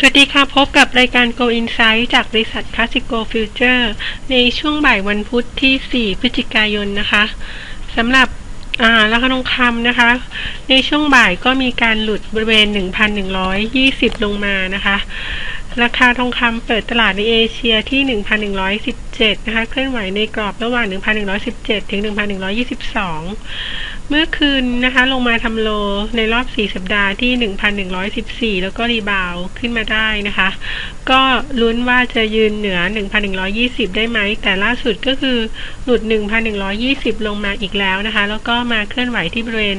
สวัสดีค่ะ พบกับรายการ Go Insight จากบริษัท Classico Future ในช่วงบ่ายวันพุธที่ 4 พฤศจิกายนนะคะสำหรับอ่าราคาทองคำนะคะ ในช่วงบ่ายก็มีการหลุดบริเวณ 1,120 ลงมานะคะ ราคาทองคำเปิดตลาดในเอเชียที่ 1,117 นะคะ เคลื่อนไหวในกรอบระหว่าง 1,117 ถึง 1,122 เมื่อคืนนะคะ ลงมาทำโลในรอบ 4 สัปดาห์ที่ 1,114 แล้วก็รีบาวขึ้นมาได้นะคะ ก็ลุ้นว่าจะยืนเหนือ 1,120 ได้ไหม แต่ล่าสุดก็คือหลุด 1,120 ลงมาอีกแล้วนะคะ แล้วก็มาเคลื่อนไหวที่บริเวณ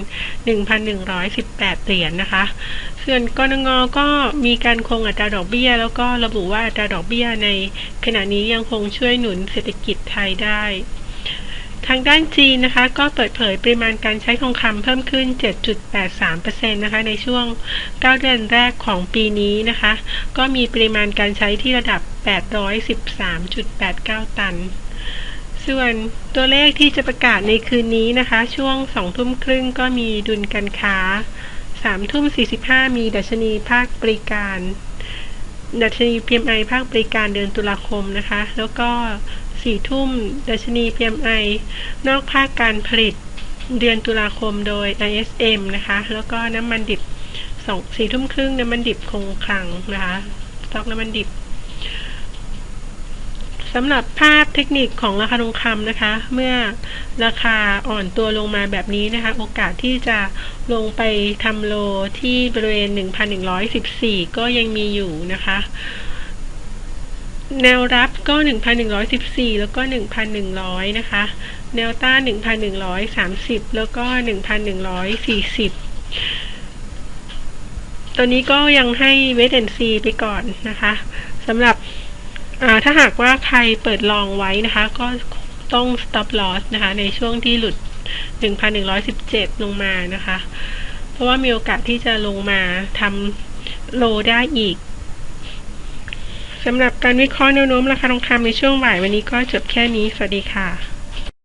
1,118 เหรียญนะคะ ส่วนกรงงก็มีการคงอัตราดอกเบี้ย แล้วก็ระบุว่าอัตราดอกเบี้ยในขณะนี้ยังคงช่วยหนุนเศรษฐกิจไทยได้ ทางด้านจีนนะคะ ก็เปิดเผยปริมาณการใช้ทองคำเพิ่มขึ้น 7.83%นะคะในช่วง 9 เดือนแรกของปีนี้นะคะ ก็มีปริมาณการใช้ที่ระดับ 813.89 ตันส่วนตัวเลขที่จะประกาศในคืนนี้นะคะ ช่วง2ทุ่มครึ่งก็มีดุลการค้า สามทุ่มสี่สิบห้ามีดัชนีภาคบริการ ดัชนี PMI ภาคบริการเดือนตุลาคมนะคะ แล้วก็สี่ทุ่มดัชนี PMI นอกภาคการผลิตเดือนตุลาคมโดย ISM นะคะ แล้วก็น้ำมันดิบสองสี่ทุ่มครึ่งน้ำมันดิบคงคลังนะคะ สต็อกน้ำมันดิบ สำหรับภาพเทคนิคของราคาทองคำนะคะ เมื่อราคาอ่อนตัวลงมาแบบนี้นะคะ โอกาสที่จะลงไปทำโลที่บริเวณ 1,114 ก็ยังมีอยู่นะคะ แนวรับก็ 1,114 แล้วก็ 1,100 นะคะ แนวต้าน 1,130 แล้วก็ 1,140ตัวนี้ก็ยังให้เวทแอนซีไปก่อนนะคะสำหรับ ถ้าหากว่าใครเปิดลองไว้นะคะ ก็ต้อง stop loss นะคะ ในช่วงที่หลุด 1,117 ลงมานะคะ เพราะว่ามีโอกาสที่จะลงมาทำโลได้อีกสำหรับการวิเคราะห์แนวโน้มราคาทองคำในช่วงบ่ายวันนี้ก็จบแค่นี้ สวัสดีค่ะ